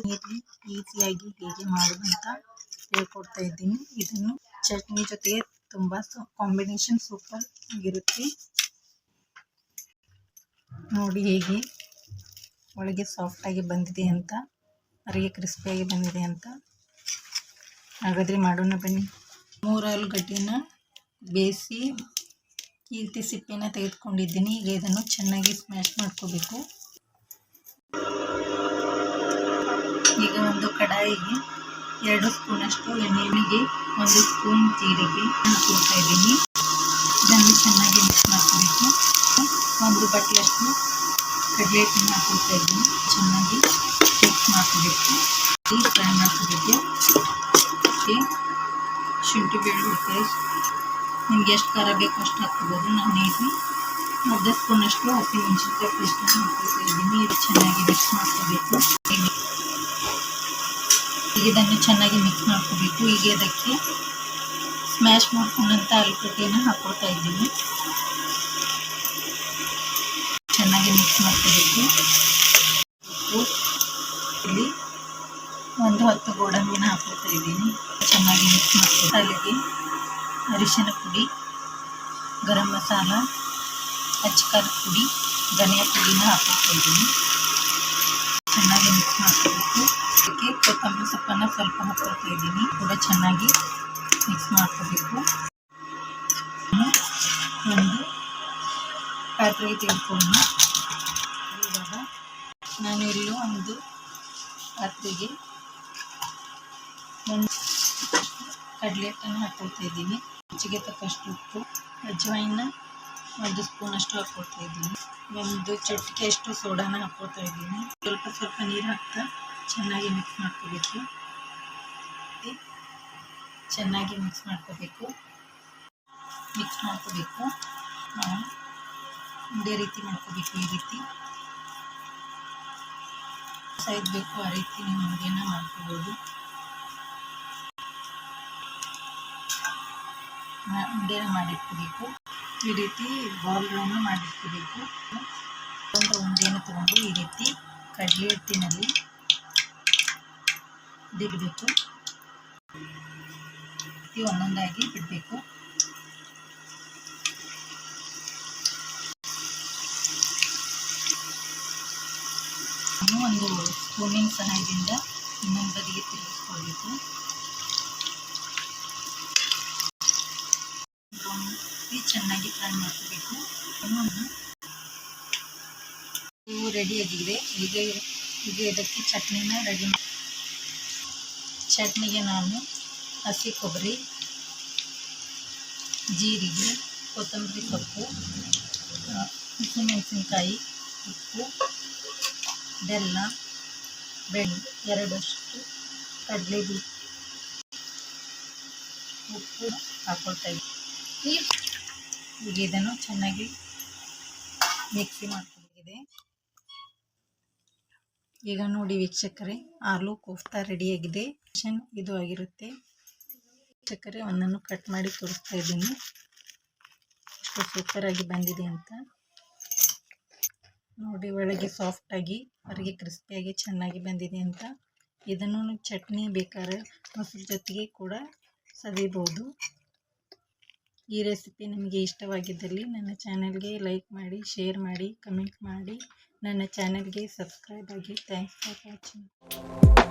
ಮಾಡಿಕೊಂಡು ಈಸಿಯಾಗಿ ಹೇಗೆ ಅಂತ ಹೇಳ್ಕೊಡ್ತಾ ಇದ್ದೀನಿ. ಇದನ್ನು ಚಟ್ನಿ ಜೊತೆಗೆ ತುಂಬ ಕಾಂಬಿನೇಷನ್ ಸೂಪರ್ ಆಗಿರುತ್ತೆ. ನೋಡಿ ಹೇಗೆ ಒಳಗೆ ಸಾಫ್ಟಾಗಿ ಬಂದಿದೆ ಅಂತ ಹೊರಗೆ ಕ್ರಿಸ್ಪಿಯಾಗಿ ಬಂದಿದೆ ಅಂತ. ಹಾಗಾದರೆ ಮಾಡೋಣ ಬನ್ನಿ. ಮೂರು ಆಲೂಗಡ್ಡೆನ ಬೇಯಿಸಿ ಈ ರೀತಿ ಸಿಪ್ಪೆನ ತೆಗೆದುಕೊಂಡಿದ್ದೀನಿ. ಈಗ ಇದನ್ನು ಚೆನ್ನಾಗಿ ಸ್ಮ್ಯಾಶ್ ಮಾಡ್ಕೋಬೇಕು. ಈಗ ಒಂದು ಕಡಾಯಿಗೆ ಎರಡು ಸ್ಪೂನಷ್ಟು ಎಣ್ಣೆಗೆ ಒಂದು ಸ್ಪೂನ್ ಜೀರಿಗೆ ಹಾಕ್ಕೊಳ್ತಾ ಇದ್ದೀನಿ. ಇದನ್ನು ಚೆನ್ನಾಗಿ ಮಿಕ್ಸ್ ಮಾಡ್ಕೋಬೇಕು. ಒಂದು ಬಟ್ಲಷ್ಟು ಕಡಲೆ ಹಿಟ್ಟನ್ನು ಹಾಕ್ಕೊಳ್ತಾ ಇದ್ದೀನಿ. ಚೆನ್ನಾಗಿ ಮಿಕ್ಸ್ ಮಾಡ್ಕೋಬೇಕು. ಈ ಫ್ರೈ ಮಾಡ್ಕೋಬೇಕು. ಮತ್ತು ಶುಂಠಿ ಬೆಳ್ಳುಳ್ಳಿ ಪೇಸ್ಟ್. ನಿಮ್ಗೆ ಎಷ್ಟು ಖಾರ ಬೇಕು ಅಷ್ಟು ಹಾಕ್ಕೋಬೋದು. ನಾನು ಇಲ್ಲಿ ಅರ್ಧ ಸ್ಪೂನಷ್ಟು ಹಸಿಮೆಣಸಿನ್ಕಾಯಿ ಪೇಸ್ಟನ್ನು ಹಾಕ್ಕೊಳ್ತಾ ಇದ್ದೀನಿ. ಇದು ಚೆನ್ನಾಗಿ ಮಿಕ್ಸ್ ಮಾಡ್ಕೋಬೇಕು. ಈಗ ಇದನ್ನು ಚೆನ್ನಾಗಿ ಮಿಕ್ಸ್ ಮಾಡ್ಕೋಬೇಕು. ಈಗ ಅದಕ್ಕೆ ಸ್ಮ್ಯಾಶ್ ಮಾಡ್ಕೊಂಡಂಥ ಆಲೂಗಡ್ಡೆಯನ್ನು ಹಾಕ್ಕೊಳ್ತಾ ಇದ್ದೀನಿ. ಚೆನ್ನಾಗಿ ಮಿಕ್ಸ್ ಮಾಡ್ಕೋಬೇಕು. ಇಲ್ಲಿ ಒಂದು ಹತ್ತು ಗೋಡಂಬಿನ ಹಾಕ್ಕೊಳ್ತಾ ಇದ್ದೀನಿ. ಚೆನ್ನಾಗಿ ಮಿಕ್ಸ್ ಮಾಡ್ಕೊಳ್ತಾ ಅಲ್ಲಿಗೆ ಅರಿಶಿನ ಪುಡಿ, ಗರಂ ಮಸಾಲ ಅಚ್ಚಕಾರದ ಪುಡಿ, ಧನಿಯಾ ಪುಡಿನ ಹಾಕ್ಕೊಳ್ತಾ ಇದ್ದೀನಿ. ಚೆನ್ನಾಗಿ ಮಿಕ್ಸ್ ಮಾಡ್ಕೋಬೇಕು. ಅದಕ್ಕೆ ಕೊತ್ತಂಬರಿ ಸೊಪ್ಪನ್ನು ಸ್ವಲ್ಪ ಹಾಕ್ಕೊಳ್ತಾ ಇದ್ದೀನಿ. ಕೂಡ ಚೆನ್ನಾಗಿ ಮಿಕ್ಸ್ ಮಾಡ್ಕೋಬೇಕು. ಒಂದು ಪಾತ್ರೆ ತೆಗೆದುಕೊಂಡು ಇವಾಗ ನಾನು ಇಲ್ಲೂ ಒಂದು ಪಾತ್ರೆಗೆ ಒಂದು ಕಡಲೆ ಹಿಟ್ಟನ್ನು ಹಾಕ್ಕೊಳ್ತಾ ಇದ್ದೀನಿ. ರುಚಿಗೆ ತಕ್ಕಷ್ಟು ಉಪ್ಪು, ಅಜ್ವಾಯಿನ ಒಂದು ಸ್ಪೂನಷ್ಟು ಹಾಕ್ಕೊಳ್ತಾ ಇದ್ದೀನಿ. ಒಂದು ಚಟ್ಕೆಯಷ್ಟು ಸೋಡಾನ ಹಾಕ್ಕೊಳ್ತಾ ಇದ್ದೀನಿ. ಸ್ವಲ್ಪ ಸ್ವಲ್ಪ ನೀರು ಹಾಕ್ತಾ ಚೆನ್ನಾಗಿ ಮಿಕ್ಸ್ ಮಾಡ್ಕೋಬೇಕು. ಚೆನ್ನಾಗಿ ಮಿಕ್ಸ್ ಮಾಡ್ಕೋಬೇಕು. ಮಿಕ್ಸ್ ಮಾಡ್ಕೋಬೇಕು. ಇದೇ ರೀತಿ ಮಾಡ್ಕೋಬೇಕು ಈ ರೀತಿ. ಸೈಜ್ ಬೇಕು ಆ ರೀತಿ ನೀವು ಉಂಡೆನ ಮಾಡ್ಕೋಬೋದು. ಉಂಡೆನ ಮಾಡಿಟ್ಕೋಬೇಕು. ಈ ರೀತಿ ಬಾಲ್ಗಳನ್ನು ಮಾಡಿಟ್ಕೋಬೇಕು. ಒಂದು ಉಂಡೆಯನ್ನು ತಗೊಂಡು ಈ ರೀತಿ ಕಡಲೆ ಹಿಟ್ಟಿನಲ್ಲಿ ಬಿಡಬೇಕು ಒಂದೊಂದಾಗಿ ಬಿಡಬೇಕು. ಒಂದು ಸ್ಪೂನಿನ ಸಹಾಯದಿಂದ ಇನ್ನೊಂದು ಬದಿಗೆ ತಿರುಗಿಸ್ಕೊಳ್ಬೇಕು. ಚೆನ್ನಾಗಿ ಫ್ರೈ ಮಾಡ್ಕೋಬೇಕು ಇವು ರೆಡಿಯಾಗಿದೆ ಈಗ ಈಗ ಇದಕ್ಕೆ ಚಟ್ನಿನ ರೆಡಿ ಚಟ್ನಿಗೆ ನಾನು ಹಸಿ ಕೊಬ್ಬರಿ, ಜೀರಿಗೆ, ಕೊತ್ತಂಬರಿ ಸೊಪ್ಪು ಹಸಿಮೆಣಸಿನ್ಕಾಯಿ, ಉಪ್ಪು, ಬೆಲ್ಲ, ಬೆಣ್ಣೆ ಎರಡಷ್ಟು ಕಡಲೆ ಉಪ್ಪು ಹಾಕೊಳ್ತಾ ಇದ್ದೀನಿ. ಈಗ ಇದನ್ನು ಚೆನ್ನಾಗಿ ಮಿಕ್ಸಿ ಮಾಡ್ಕೊಂಡಿದೆ ಈಗ ನೋಡಿ ವೀಕ್ಷಕರೇ ಆಲೂ ಕೋಫ್ತಾ ರೆಡಿಯಾಗಿದೆ ಇದು ಆಗಿರುತ್ತೆ. ವೀಕ್ಷಕರೇ, ಒಂದನ್ನು ಕಟ್ ಮಾಡಿ ತೋರಿಸ್ತಾ ಇದ್ದೀನಿ. ಎಷ್ಟು ಸೂಪರಾಗಿ ಬಂದಿದೆ ಅಂತ. ನೋಡಿ, ಒಳಗೆ ಸಾಫ್ಟಾಗಿ ಹೊರಗೆ ಕ್ರಿಸ್ಪಿಯಾಗಿ ಚೆನ್ನಾಗಿ ಬಂದಿದೆ ಅಂತ. ಇದನ್ನು ಚಟ್ನಿ ಬೇಕಾದ್ರೆ ಮೊಸರು ಜೊತೆಗೆ ಕೂಡ ಸವಿಬೋದು ಈ ರೆಸಿಪಿ ನಿಮಗೆ ಇಷ್ಟವಾಗಿದ್ದಲ್ಲಿ ನನ್ನ ಚಾನಲ್ಗೆ ಲೈಕ್ ಮಾಡಿ, ಶೇರ್ ಮಾಡಿ, ಕಮೆಂಟ್ ಮಾಡಿ. ನನ್ನ ಚಾನಲ್ಗೆ ಸಬ್ಸ್ಕ್ರೈಬ್ ಆಗಿ. Thanks for watching.